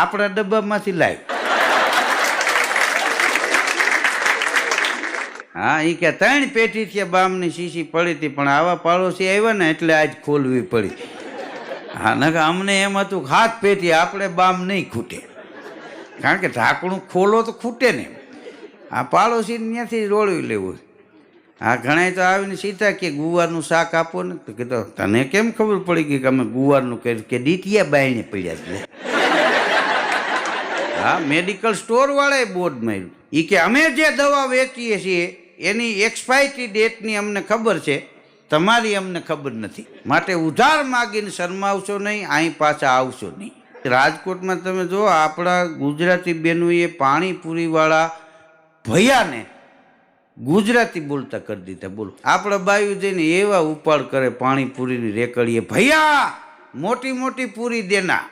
આપણા ડબ્બામાંથી લાવ હા એ કે ત્રણ પેટી છે બામની શીશી પડી હતી, પણ આવા પાડોશી આવ્યા ને એટલે આજ ખોલવી પડી. હા, નકર અમને એમ હતું હાથ પેટી આપણે બામ નહીં ખૂટે. કારણ કે ઢાંકણું ખોલો તો ખૂટે ને. આ પાડોશી ત્યાંથી રોળવી લેવું. હા ઘણા તો આવીને સીધા કે ગુવારનું શાક આપો ને. તો કીધું, તને કેમ ખબર પડી ગઈ કે અમે ગુવારનું કે ડીટીયા બાયણે પડ્યા છે? હા મેડિકલ સ્ટોર વાળાએ બોર્ડ માર્યું. એ કે અમે જે દવા વેચીએ છીએ, એની એક્સપાયરી ડેટની અમને ખબર છે, તમારી અમને ખબર નથી. માટે ઉધાર માગીને શરમાવશો નહીં અહીં પાછા આવશો નહીં. રાજકોટમાં તમે જો આપણા ગુજરાતી બહેનોએ પાણીપુરીવાળા ભૈયાને ગુજરાતી બોલતા કરી દીધા. બોલો, આપણા બાયુ જઈને એવા ઉપાડ કરે પાણીપુરીની રેકડીએ, ભૈયા મોટી મોટી પૂરી દેના.